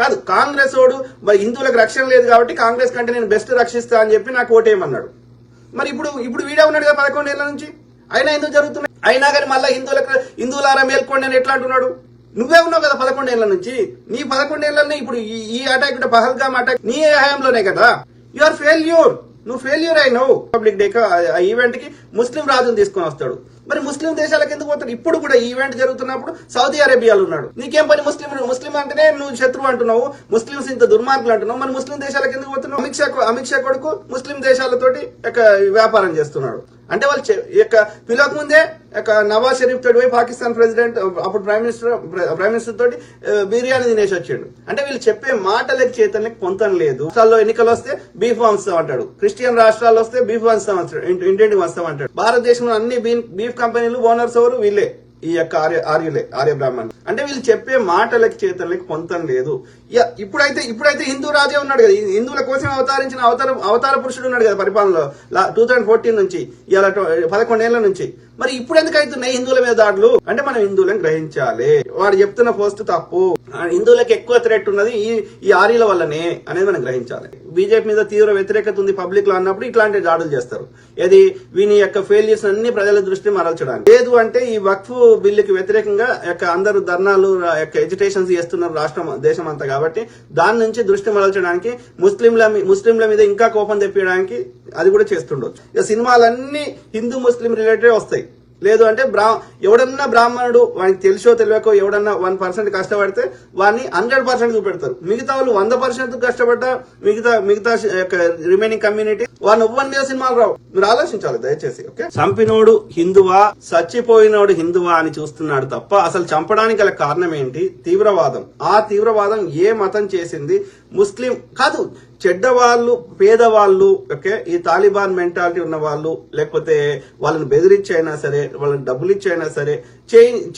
కాదు కాంగ్రెస్ ఓడు మరి హిందువులకు రక్షణ లేదు కాబట్టి కాంగ్రెస్ కంటే నేను బెస్ట్ రక్షిస్తా అని చెప్పి నాకు ఓటేయమన్నాడు. మరి ఇప్పుడు ఇప్పుడు వీడే ఉన్నాడు కదా పదకొండేళ్ళ నుంచి? అయినా ఎందుకు జరుగుతున్నాయి? అయినా కానీ మళ్ళీ హిందువులకు హిందువులారా మేల్కోండి అని ఎట్లా అంటున్నాడు? నువ్వే ఉన్నావు కదా పదకొండేళ్ళ నుంచి. నీ పదకొండేళ్ళనే ఇప్పుడు ఈ- అటాక్ ఇటు పహల్గామ్ అటాక్ నీ హయాంలోనే కదా. యు ఆర్ ఫెయిల్యూర్ నువ్వు ఫెయిల్యూర్ అయినావు. పబ్లిక్ డే ఈవెంట్కి ముస్లిం రాజును తీసుకొని వస్తాడు. మరి ముస్లిం దేశాలకు ఎందుకు పోతాడు? ఇప్పుడు కూడా ఈ ఈవెంట్ జరుగుతున్నప్పుడు సౌదీ అరేబియాలో ఉన్నాడు. నీకేం పని ముస్లిం ముస్లిం అంటేనే నువ్వు శత్రువు అంటున్నావు ముస్లింస్ ఇంత దుర్మార్గులు అంటున్నావు. మరి ముస్లిం దేశాలకు ఎందుకు పోతున్నావు? అమిత్ షా అమిత్ షా కొడుకు ముస్లిం దేశాలతోటి యొక్క వ్యాపారం చేస్తున్నాడు. అంటే వాళ్ళు యొక్క పిలవక ముందే యొక్క నవాజ్ షరీఫ్ తోటి పోయి పాకిస్తాన్ ప్రెసిడెంట్ అప్పుడు ప్రైమ్ మినిస్టర్ ప్రైమ్ మినిస్టర్ తోటి బిర్యానీ తినేసి వచ్చాడు. అంటే వీళ్ళు చెప్పే మాటలకి చేతనకి పొంతం లేదు. రాష్ట్రాల్లో ఎన్నికలు వస్తే బీఫ్ వంశం అంటాడు. క్రిస్టియన్ రాష్ట్రాల్లో వస్తే బీఫ్ వంశం అంటాడు ఇంటి- ఇంటింటికి వస్తాం అంటాడు. భారతదేశంలో అన్ని బీఫ్ కంపెనీలు ఓనర్స్ ఎవరు? వీళ్ళే. ఈ యొక్క ఆర్య ఆర్యులే ఆర్య బ్రాహ్మణ్ అంటే వీళ్ళు చెప్పే మాటలకి చేతలకి పొంతం లేదు. ఇక ఇప్పుడైతే ఇప్పుడైతే హిందూ రాజే ఉన్నాడు కదా. హిందువుల కోసం అవతరించిన అవతార అవతార పురుషుడు ఉన్నాడు కదా పరిపాలనలో. టూ థౌసండ్ ఫోర్టీన్ నుంచి ఇలా పదకొండేళ్ళ నుంచి. మరి ఇప్పుడు ఎందుకు అవుతున్నాయి హిందువుల మీద దాడులు? అంటే మనం హిందువులను గ్రహించాలి. వాడు చెప్తున్న పోస్ట్ తప్పు. హిందువులకు ఎక్కువ థ్రెట్ ఉన్నది ఈ ఈ ఆర్యల వల్లనే అనేది మనం గ్రహించాలి. బీజేపీ మీద తీవ్ర వ్యతిరేకత ఉంది పబ్లిక్లో అన్నప్పుడు ఇట్లాంటి దాడులు చేస్తారు. ఏది? వీని యొక్క ఫెయిల్యూర్స్ అన్ని ప్రజల దృష్టి మరల్చడానికి. లేదు అంటే ఈ వక్ఫ్ బిల్లుకి వ్యతిరేకంగా యొక్క అందరూ ధర్నాలు యొక్క ఎడ్యుటేషన్స్ చేస్తున్నారు రాష్ట్రం దేశం అంతా కాబట్టి దాని నుంచి దృష్టి మరల్చడానికి ముస్లింల ముస్లింల మీద ఇంకా కోపం తెప్పించడానికి అది కూడా చేస్తుండొచ్చు. ఇక సినిమాలన్నీ హిందూ ముస్లిం రిలేటెడ్ వస్తాయి. లేదు అంటే బ్రా ఎవడన్నా బ్రాహ్మణుడు వానికి తెలిసో తెలియకో ఎవడన్నా వన్ పర్సెంట్ కష్టపడితే వాడిని హండ్రెడ్ పర్సెంట్ చూపెడతారు. మిగతా వాళ్ళు వంద పర్సెంట్ కష్టపడ్డా మిగతా మిగతా రిమైనింగ్ కమ్యూనిటీ వాడిని ఒవ్వని సినిమాలు రావు. మీరు ఆలోచించాలి దయచేసి ఓకే? చంపినోడు హిందువా చచ్చిపోయినోడు హిందువా అని చూస్తున్నాడు తప్ప అసలు చంపడానికి గల కారణం ఏంటి? తీవ్రవాదం. ఆ తీవ్రవాదం ఏ మతం చేసింది? ముస్లిం కాదు చెడ్డవాళ్ళు పేదవాళ్ళు ఓకే ఈ తాలిబాన్ మెంటాలిటీ ఉన్న వాళ్ళు లేకపోతే వాళ్ళని బెదిరించైనా సరే వాళ్ళని డబ్బులు ఇచ్చైనా సరే చేయి-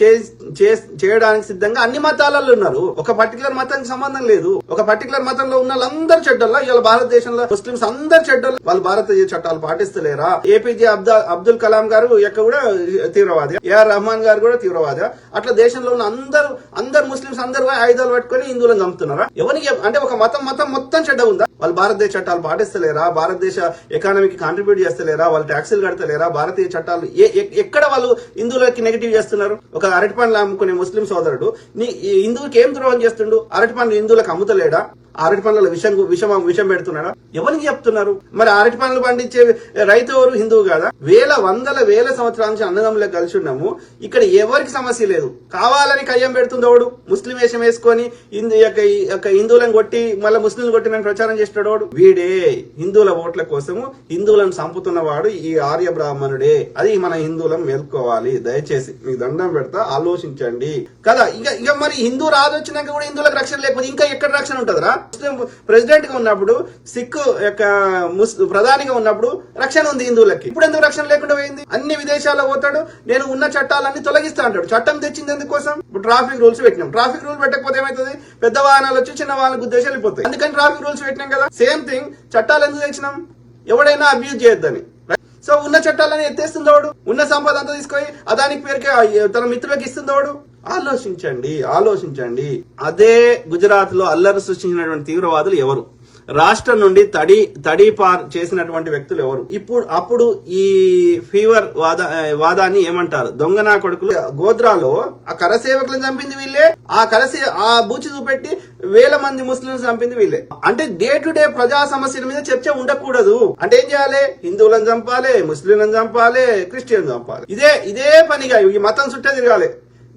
చే- చేయడానికి సిద్ధంగా అన్ని మతాలలో ఉన్నారు. ఒక పర్టికులర్ మతానికి సంబంధం లేదు. ఒక పర్టికులర్ మతంలో ఉన్న వాళ్ళందరూ చెడ్డల్లా ఇవాళ భారతదేశంలో ముస్లింస్ అందరు చెడ్డలు వాళ్ళు భారతీయ చట్టాలు పాటిస్తలేరా? ఏపీజే అబ్దుల్ కలాం గారు యొక్క కూడా తీవ్రవాది. ఏఆర్ రహమాన్ గారు కూడా తీవ్రవాది. అట్లా దేశంలో ఉన్న అందరు అందరు ముస్లింస్ అందరు ఆయుధాలు పట్టుకొని హిందువులను చంపుతున్నారా? ఎవరికి అంటే ఒక మతం మతం మొత్తం చెడ్డ ఉందా వాళ్ళు భారతదేశ చట్టాలు పాటిస్తలేరా? భారతదేశ ఎకానమీకి కాంట్రిబ్యూట్ చేస్తలేరా? వాళ్ళు ట్యాక్సులు కడతలేరా? భారతీయ చట్టాలు ఏ- ఎ- ఎక్కడ వాళ్ళు హిందువులకి నెగిటివ్ చేస్తున్నారు? ఒక అరటి పండ్లు అమ్ముకునే ముస్లిం సోదరుడు నీ ఈ హిందువుకి ఏం ద్రోహం చేస్తుండు? అరటి పండ్లు హిందువులకు అమ్ముతలేడా? అరటి పండ్లలో విషం విషం విషం పెడుతున్నారా ఎవరికి చెప్తున్నారు? మరి అరటి పండ్లు పండించే రైతు ఎవరు? హిందువు కాదా? వేల వందల వేల సంవత్సరాల నుంచి అన్నదమ్ములకు కలిసి ఉన్నాము. ఇక్కడ ఎవరికి సమస్య లేదు. కావాలని కయ్యం పెడుతుంది ముస్లిం వేషం వేసుకొని హిందూ యొక్క హిందువులను కొట్టి మళ్ళీ ముస్లిం కొట్టినని ప్రచారం చేస్తాడు వీడే. హిందువుల ఓట్ల కోసము హిందువులను చంపుతున్నవాడు ఈ ఆర్య బ్రాహ్మణుడే. అది మన హిందువులను మేల్కోవాలి. దయచేసి మీకు దండం పెడతా ఆలోచించండి. కదా ఇక ఇక మరి హిందూ రాదు వచ్చినాక కూడా హిందువులకు రక్షణ లేకపోతే ఇంకా ఎక్కడ రక్షణ ఉంటుందిరా? ముస్లిం ప్రెసిడెంట్గా ఉన్నప్పుడు సిక్ యొక్క ముస్ ప్రధానిగా ఉన్నప్పుడు రక్షణ ఉంది హిందువులకి. ఇప్పుడు ఎందుకు రక్షణ లేకుండా పోయింది? అన్ని విదేశాల్లో పోతాడు నేను ఉన్న చట్టాలన్నీ తొలగిస్తా అంటాడు. చట్టం తెచ్చింది ఎందుకోసం? ఇప్పుడు ట్రాఫిక్ రూల్స్ పెట్టినాం. ట్రాఫిక్ రూల్ పెట్టకపోతే ఏమవుతుంది పెద్ద వాహనాలు వచ్చి చిన్న వాహనాలకు ఉద్దేశం వెళ్ళిపోతాయి. అందుకని ట్రాఫిక్ రూల్స్ పెట్టినాం కదా. సేమ్ థింగ్ చట్టాలు ఎందుకు తెచ్చినాం? ఎవడైనా అబ్యూజ్ చేయొద్దని. సో ఉన్న చట్టాలని ఎత్తేస్తుందోడు. ఉన్న సంపద అంతా తీసుకొని అదానికి పేరుకే తన మిత్రులకు ఇస్తుందోడు. ఆలోచించండి ఆలోచించండి. అదే గుజరాత్లో అల్లరి సృష్టించినటువంటి తీవ్రవాదులు ఎవరు? రాష్ట్రం నుండి తడి తడి పార్ చేసినటువంటి వ్యక్తులు ఎవరు? ఇప్పుడు అప్పుడు ఈ ఫీవర్ వాద వాదాన్ని ఏమంటారు? దొంగనా కొడుకులు? గోద్రాలో ఆ కరసేవకులను చంపింది వీళ్ళే. ఆ కరసే ఆ బూచి చూపెట్టి వేల మంది ముస్లింలు చంపింది వీళ్ళే. అంటే డే టు డే ప్రజా సమస్యల మీద చర్చ ఉండకూడదు. అంటే ఏం చేయాలి? హిందువులను చంపాలి ముస్లింలను చంపాలి క్రిస్టియన్ చంపాలి. ఇదే ఇదే పనిగా ఈ మతం చుట్టే తిరగాలి.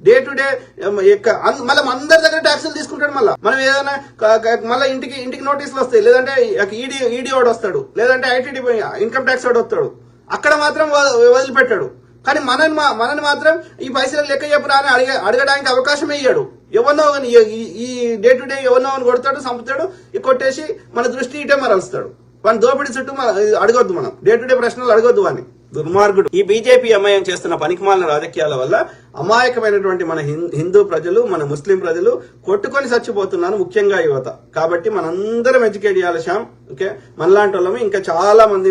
డే టు డే మళ్ళీ అందరి దగ్గర ట్యాక్సులు తీసుకుంటాడు మళ్ళీ. మనం ఏదైనా మళ్ళీ ఇంటికి ఇంటికి నోటీసులు వస్తాయి. లేదంటే ఈడీ ఈడీ వాడు వస్తాడు. లేదంటే ఐటీడీ ఇన్కమ్ ట్యాక్స్ వాడు వస్తాడు. అక్కడ మాత్రం వ- వదిలిపెట్టాడు. కానీ మనని మనని మాత్రం ఈ పైసలు లెక్క చెప్పురా అని అడిగే అడగడానికి అవకాశం ఇయ్యాడు. ఎవరినో ఈ- డే టు డే ఎవరినో అని కొడతాడు చంపుతాడు ఈ కొట్టేసి మన దృష్టి ఇటే మరలుస్తాడు. వాని దోపిడీ చుట్టూ అడగొద్దు మనం. డే టు డే ప్రశ్నలు అడగొద్దు వాని దుర్మార్గుడు. ఈ బీజేపీ అమాయం చేస్తున్న పనికిమాలిన రాజకీయాల వల్ల అమాయకమైనటువంటి మన హిందూ ప్రజలు మన ముస్లిం ప్రజలు కొట్టుకొని చచ్చిపోతున్నారు ముఖ్యంగా యువత. కాబట్టి మనందరం ఎడ్యుకేట్ చేయాలి శ్యామ్ ఓకే? మనలాంటి వాళ్ళము ఇంకా చాలా మంది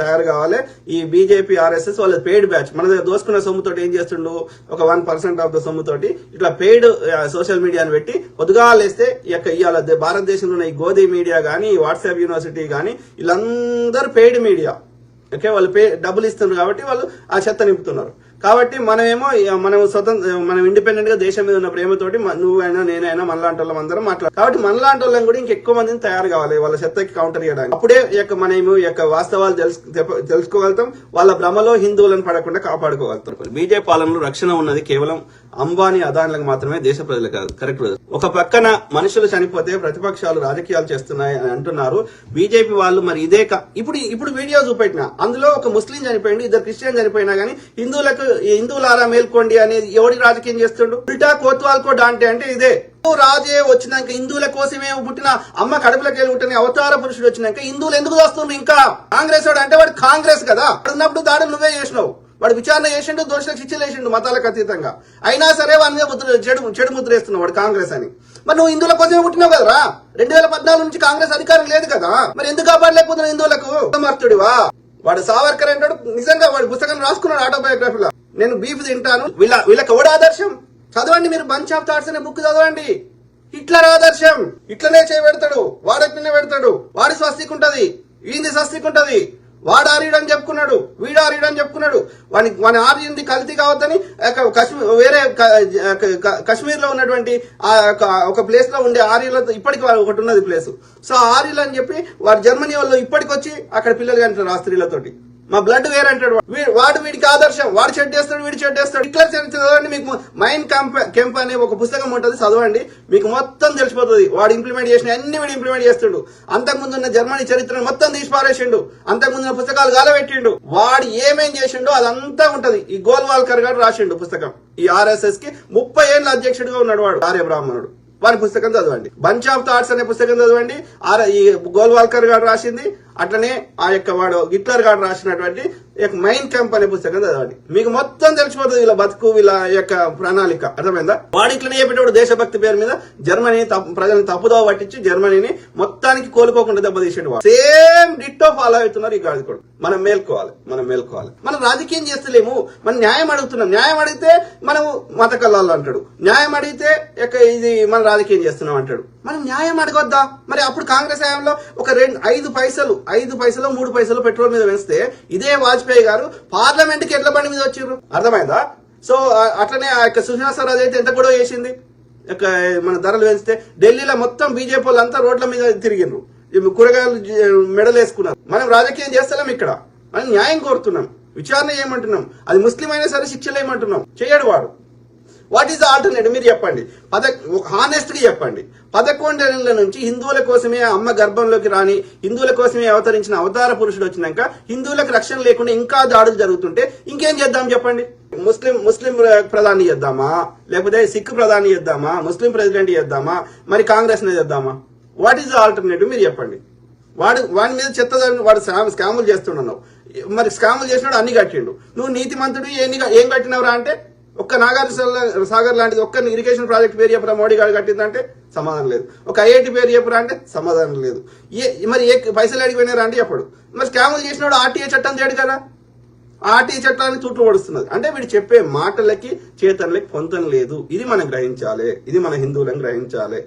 తయారు కావాలి. ఈ బీజేపీ ఆర్ఎస్ఎస్ వాళ్ళ పెయిడ్ బ్యాచ్ మన దగ్గర దోసుకున్న సొమ్ముతోటి ఏం చేస్తుండు? ఒక వన్ పర్సెంట్ ఆఫ్ ద సొమ్ముతోటి ఇట్లా పెయిడ్ సోషల్ మీడియాని పెట్టి పొద్దుగాలేస్తే ఇక యొక్క ఇవాళ భారతదేశంలో ఉన్న ఈ గోధి మీడియా కానీ ఈ వాట్సాప్ యూనివర్సిటీ కానీ వీళ్ళందరూ పెయిడ్ మీడియా ఓకే వాళ్ళు పే డబ్బులు ఇస్తున్నారు కాబట్టి వాళ్ళు ఆ చెత్త నింపుతున్నారు. కాబట్టి మనమేమో మనం స్వతంత్ర మనం ఇండిపెండెంట్గా దేశం మీద ఉన్న ప్రేమతోటి నువ్వైనా నేనైనా మనలాంటి వాళ్ళం అందరం మాట్లాడు కాబట్టి మనలాంటి వాళ్ళని కూడా ఇంకెక్కువ మందిని తయారు కావాలి వాళ్ళ చెత్తకి కౌంటర్ చేయడానికి అప్పుడే యొక్క మనము యొక్క వాస్తవాలు తెలుసుకోగలుగుతాం వాళ్ళ భ్రమలో హిందువులను పడకుండా కాపాడుకోగలుగుతాం. బీజేపీ పాలనలో రక్షణ ఉన్నది కేవలం అంబానీ అదానులకు మాత్రమే దేశ ప్రజలకు కాదు కరెక్ట్. ఒక పక్కన మనుషులు చనిపోతే ప్రతిపక్షాలు రాజకీయాలు చేస్తున్నాయి అని అంటున్నారు. బీజేపీ వాళ్ళు మరి ఇదే ఇప్పుడు ఇప్పుడు వీడియో చూపెట్టిన అందులో ఒక ముస్లిం చనిపోయింది ఇద్దరు క్రిస్టియన్ చనిపోయినా గానీ హిందువులకు హిందువులారా మేల్కోండి అనేది ఎవడి రాజకీయం చేస్తుండు? ఉల్టా కోత్వాల్కో డాంటే అంటే ఇదే. రాజే వచ్చినాక హిందువుల కోసమే పుట్టిన అమ్మ కడుపులోకి వెళ్ళి అవతార పురుషుడు వచ్చినాక హిందువులు ఎందుకు వస్తుండ్రు ఇంకా? కాంగ్రెస్ వాడు అంటే వాడు కాంగ్రెస్ కదా. వాడు ఉన్నప్పుడు దాడులు నువ్వే చేసినావు. వాడు విచారణ చేసిండు దోషులకు శిక్షలు వేసిండు మతాలకు అతీతంగా. అయినా సరే వాడి మీద ముద్ర చెడు చెడు ముద్ర వేస్తున్నావు వాడు కాంగ్రెస్ అని. మరి నువ్వు హిందువుల కోసమే పుట్టినావు కదరా? రెండు వేల పద్నాలుగు నుంచి కాంగ్రెస్ అధికారం లేదు కదా. మరి ఎందుకు కాపాడలేకపోతున్నావు హిందువులకు? సమర్థుడివా వాడు సావర్కర్ అంటాడు నిజంగా వాడు పుస్తకం రాసుకున్నాడు ఆటోబయోగ్రఫీలో నేను బీఫ్ తింటాను. వీళ్ళ వీళ్ళకి ఎవడు ఆదర్శం? చదవండి మీరు బంచ్ ఆఫ్ థాట్స్ అనే బుక్ చదవండి. హిట్లర్ ఆదర్శం. ఇట్లనే చేయబెడతాడు వాడే ఎట్లనే పెడతాడు. వాడి స్వస్తికి ఉంటది. వీంది స్వస్తికి ఉంటది. వాడు ఆర్యుడని చెప్పుకున్నాడు. వీడు ఆర్యుడని చెప్పుకున్నాడు. వాని వాని ఆరింది కల్తీ కావద్దని కశ్మీర్ వేరే కశ్మీర్లో ఉన్నటువంటి ఆ యొక్క ఒక ప్లేస్లో ఉండే ఆర్యులతో ఇప్పటికి ఒకటి ఉన్నది ప్లేస్ సో ఆర్యులు అని చెప్పి వాడు జర్మనీ వాళ్ళు ఇప్పటికి వచ్చి అక్కడ పిల్లలు కంటున్నారు ఆ స్త్రీలతోటి. మా బ్లడ్ వేరే అంటాడు వాడు. వీడికి ఆదర్శం. వాడు చెడ్ చేస్తాడు వీడు చెడ్ చేస్తాడు. ఇట్లా చదవండి మీకు మైండ్ క్యాంప్ కెంప్ అనే ఒక పుస్తకం ఉంటుంది చదవండి. మీకు మొత్తం తెలిసిపోతుంది. వాడు ఇంప్లిమెంట్ చేసిన అన్ని వీడు ఇంప్లిమెంట్ చేస్తుండు. అంతకుముందు ఉన్న జర్మనీ చరిత్రను మొత్తం తీసిపారేసిండు అంతకుముందు ఉన్న పుస్తకాలు గాలబెట్టిండు. వాడు ఏమేం చేసిండో అదంతా ఉంటది. ఈ గోల్వాల్కర్ గారు రాసిండు పుస్తకం. ఈ ఆర్ఎస్ఎస్కి ముప్పై ఏళ్ళ అధ్యక్షుడిగా ఉన్నాడు వాడు ఆర్య బ్రాహ్మణుడు. వారి పుస్తకం చదవండి. బంచ్ ఆఫ్ థాట్స్ అనే పుస్తకం చదవండి. ఆర్ ఈ గోల్వాల్కర్ గారు రాసింది. అట్లనే ఆ యొక్క వాడు హిట్లర్ గారు రాసినటువంటి మైండ్ యొక్క మైన్ క్యాంప్ అనే పుస్తకం చదవండి. మీకు మొత్తం తెలిసిపోతుంది వీళ్ళ బతుకు వీళ్ళ యొక్క ప్రణాళిక. అర్థమైందా? వాడు ఇట్లనే చెప్పేటప్పుడు దేశభక్తి పేరు మీద జర్మనీ తప్పు- ప్రజలను తప్పుదోవ పట్టించి జర్మనీని మొత్తానికి కోలుకోకుండా దెబ్బతీసాడు వాడు. సేమ్ డిట్టో ఫాలో అవుతున్నారు ఈ గాడికోడు మనం మేల్కోవాలి మనం మేల్కోవాలి. మనం రాజకీయం చేస్తలేము. మనం న్యాయం అడుగుతున్నాం. న్యాయం అడిగితే మనం మత కల్లాలు అంటాడు. న్యాయం అడిగితే ఇక ఇది మనం రాజకీయం చేస్తున్నాం అంటాడు. మనం న్యాయం అడగొద్దా? మరి అప్పుడు కాంగ్రెస్ హయాంలో ఒక రెండు ఐదు పైసలు ఐదు పైసలు మూడు పైసలు పెట్రోల్ మీద వేస్తే ఇదే వాజ్పేయి గారు పార్లమెంట్కి ఎడ్ల బండి మీద వచ్చారు అర్థమైందా? సో అట్లనే ఆ యొక్క సుష్మా స్వరాజ్ అయితే ఎంత గొడవ చేసింది? మన ధరలు పెంచితే ఢిల్లీలో మొత్తం బీజేపీ వాళ్ళంతా రోడ్ల మీద తిరిగిండ్రు కూరగాయలు మెడలు వేసుకున్నారు మనం రాజకీయం చేస్తలేం ఇక్కడ. మనం న్యాయం కోరుతున్నాం. విచారణ చేయమంటున్నాం. అది ముస్లిం అయినా సరే శిక్షలు ఏమంటున్నాం చేయడు వాడు. వాట్ ఈస్ ఆల్టర్నేటివ్ మీరు చెప్పండి. పద హానెస్ట్గా చెప్పండి. పదకొండేళ్ళ నుంచి హిందువుల కోసమే అమ్మ గర్భంలోకి రాని హిందువుల కోసమే అవతరించిన అవతార పురుషుడు వచ్చినాక హిందువులకు రక్షణ లేకుండా ఇంకా దాడులు జరుగుతుంటే ఇంకేం చేద్దాం చెప్పండి? ముస్లిం ముస్లిం ప్రధాని చేద్దామా? లేకపోతే సిక్ ప్రధాని చేద్దామా? ముస్లిం ప్రెసిడెంట్ చేద్దామా? మరి కాంగ్రెస్ చేద్దామా? వాట్ ఈస్ ఆల్టర్నేటివ్ మీరు చెప్పండి. వాడు వాడి మీద చెత్త వాడు స్కాములు చేస్తున్నావు మరి స్కాములు చేసినాడు అన్ని కట్టిండు. నువ్వు నీతిమంతుడు ఎన్ని ఏం కట్టినవరా అంటే ఒక్క నాగార్జున సాగర్ లాంటిది ఒక్క ఇరిగేషన్ ప్రాజెక్ట్ పేరు చెప్పరా మోడీ గారు కట్టిందంటే సమాధానం లేదు. ఒక ఐఐటి పేరు చెప్పరా అంటే సమాధానం లేదు. ఏ మరి ఏ పైసలు అడిగిపోయినారా అంటే చెప్పడు. మరి స్కాములు చేసినప్పుడు ఆర్టీఏ చట్టం చేయడు కదా. ఆర్టీ చట్టాన్ని చుట్టూ పడుస్తున్నది అంటే వీడు చెప్పే మాటలకి చేతనలకి పొందడం లేదు. ఇది మనం గ్రహించాలి. ఇది మన హిందువులను గ్రహించాలి.